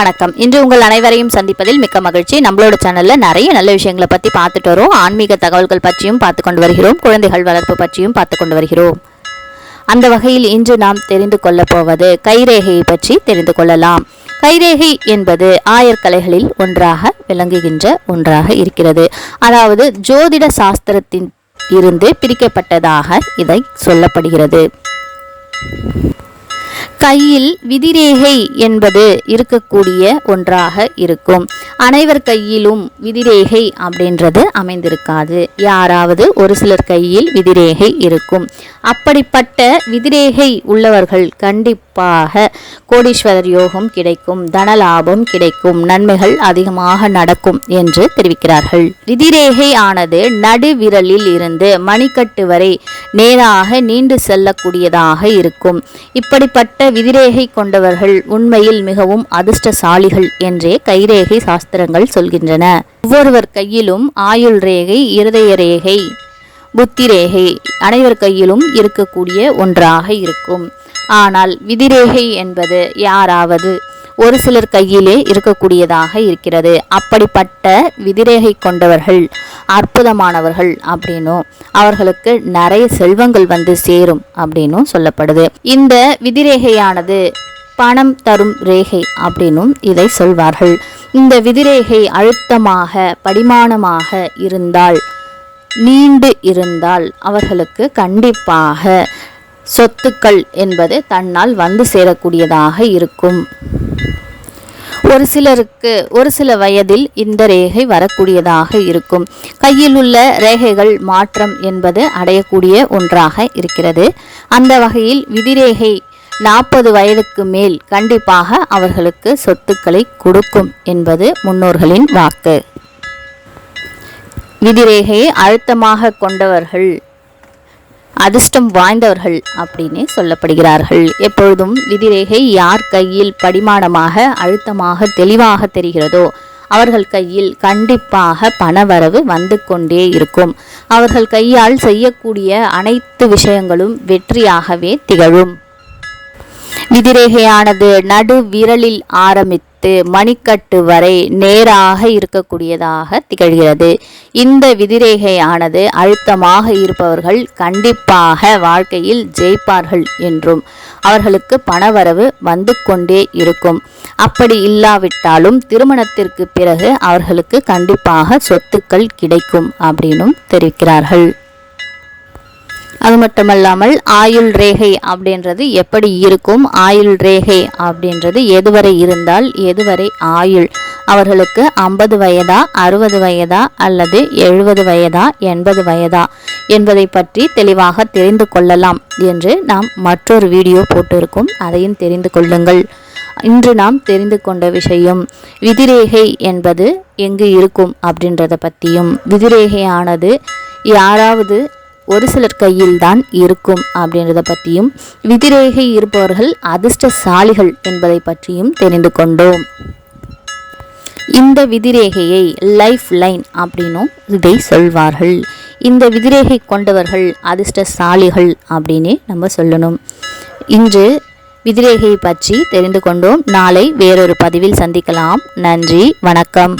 வணக்கம். இன்று உங்கள் அனைவரையும் சந்திப்பதில் மிக்க மகிழ்ச்சி. நம்மளோட சேனல்ல நிறைய நல்ல விஷயங்களை பத்தி பார்த்துட்டு வரோம். ஆன்மீக தகவல்கள் பற்றியும் பார்த்து கொண்டு வருகிறோம். குழந்தைகள் வளர்ப்பு பற்றியும் பார்த்து கொண்டு வருகிறோம். அந்த வகையில் இன்று நாம் தெரிந்து கொள்ளப் போவது கைரேகையை பற்றி தெரிந்து கொள்ளலாம். கைரேகை என்பது ஆயர்கலைகளில் ஒன்றாக விளங்குகின்ற ஒன்றாக இருக்கிறது. அதாவது ஜோதிட சாஸ்திரத்தின் இருந்து பிரிக்கப்பட்டதாக இதை சொல்லப்படுகிறது. கையில் விதிரேகை என்பது இருக்கக்கூடிய ஒன்றாக இருக்கும். அனைவர் கையிலும் விதிரேகை அப்படின்றது அமைந்திருக்காது. யாராவது ஒரு சிலர் கையில் விதிரேகை இருக்கும். அப்படிப்பட்ட விதிரேகை உள்ளவர்கள் கண்டிப்பாக கோடீஸ்வரர் யோகம் கிடைக்கும் தனலாபம் கிடைக்கும் நன்மைகள் அதிகமாக நடக்கும் என்று தெரிவிக்கிறார்கள். விதிரேகை ஆனது நடுவிரலில் இருந்து மணிக்கட்டு வரை நேராக நீண்டு செல்லக்கூடியதாக இருக்கும். இப்படிப்பட்ட விதிரேகை கொண்டவர்கள் உண்மையில் மிகவும் அதிர்ஷ்டசாலிகள் என்றே கைரேகை சாஸ்திரங்கள் சொல்கின்றன. ஒவ்வொருவர் கையிலும் ஆயுள் ரேகை இருதய ரேகை புத்தி ரேகை அனைவர் கையிலும் இருக்கக்கூடிய ஒன்றாக இருக்கும். ஆனால் விதிரேகை என்பது யாராவது? ஒரு சிலர் கையிலே இருக்கக்கூடியதாக இருக்கிறது. அப்படிப்பட்ட விதிரேகை கொண்டவர்கள் அற்புதமானவர்கள் அப்படின்னும் அவர்களுக்கு நிறைய செல்வங்கள் வந்து சேரும் அப்படின்னும் சொல்லப்படுது. இந்த விதிரேகையானது பணம் தரும் ரேகை அப்படின்னும் இதை சொல்வார்கள். இந்த விதிரேகை அழுத்தமாக படிமானமாக இருந்தால் நீண்டு இருந்தால் அவர்களுக்கு கண்டிப்பாக சொத்துக்கள் என்பது தன்னால் வந்து சேரக்கூடியதாக இருக்கும். ஒரு சிலருக்கு ஒரு சில வயதில் இந்த ரேகை வரக்கூடியதாக இருக்கும். கையில் உள்ள ரேகைகள் மாற்றம் என்பது அடையக்கூடிய ஒன்றாக இருக்கிறது. அந்த வகையில் விதிரேகை நாற்பது வயதுக்கு மேல் கண்டிப்பாக அவர்களுக்கு சொத்துக்களை கொடுக்கும் என்பது முன்னோர்களின் வாக்கு. விதிரேகையை அழுத்தமாக கொண்டவர்கள் அதிர்ஷ்டம் வாய்ந்தவர்கள் அப்படின்னு சொல்லப்படுகிறார்கள். எப்பொழுதும் விதிரேகை யார் கையில் படிமானமாக அழுத்தமாக தெளிவாக தெரிகிறதோ அவர்கள் கையில் கண்டிப்பாக பணவரவு வந்து கொண்டே இருக்கும். அவர்கள் கையால் செய்யக்கூடிய அனைத்து விஷயங்களும் வெற்றியாகவே திகழும். விதிரேகையானது நடு விரலில் ஆரம்பித்து மணிக்கட்டு வரை நேராக இருக்கக்கூடியதாக திகழ்கிறது. இந்த விதிரேகையானது அழுத்தமாக இருப்பவர்கள் கண்டிப்பாக வாழ்க்கையில் ஜெயிப்பார்கள் என்றும் அவர்களுக்கு பணவரவு வந்து கொண்டே இருக்கும். அப்படி இல்லாவிட்டாலும் திருமணத்திற்கு பிறகு அவர்களுக்கு கண்டிப்பாக சொத்துக்கள் கிடைக்கும் அப்படின்னும் தெரிவிக்கிறார்கள். அது மட்டுமல்லாமல் ஆயுள் ரேகை அப்படின்றது எப்படி இருக்கும்? ஆயுள் ரேகை அப்படின்றது எதுவரை இருந்தால் எதுவரை ஆயுள்? அவர்களுக்கு ஐம்பது வயதா அறுபது வயதா அல்லது எழுபது வயதா எண்பது வயதா என்பதை பற்றி தெளிவாக தெரிந்து கொள்ளலாம் என்று நாம் மற்றொரு வீடியோ போட்டிருக்கும். அதையும் தெரிந்து கொள்ளுங்கள். இன்று நாம் தெரிந்து கொண்ட விஷயம் விதிரேகை என்பது எங்கு இருக்கும் அப்படின்றத பற்றியும். விதிரேகையானது யாராவது ஒரு சிலர் கையில் தான் இருக்கும் அப்படின்றத பற்றியும் விதிரேகை இருப்பவர்கள் அதிர்ஷ்டசாலிகள் என்பதை பற்றியும் தெரிந்து கொண்டோம். இந்த விதிரேகையை லைஃப் லைன் அப்படின்னும் இதை சொல்வார்கள். இந்த விதிரேகை கொண்டவர்கள் அதிர்ஷ்டசாலிகள் அப்படின்னு நம்ம சொல்லணும். இன்று விதிரேகையை பற்றி தெரிந்து கொண்டோம். நாளை வேறொரு பதிவில் சந்திக்கலாம். நன்றி வணக்கம்.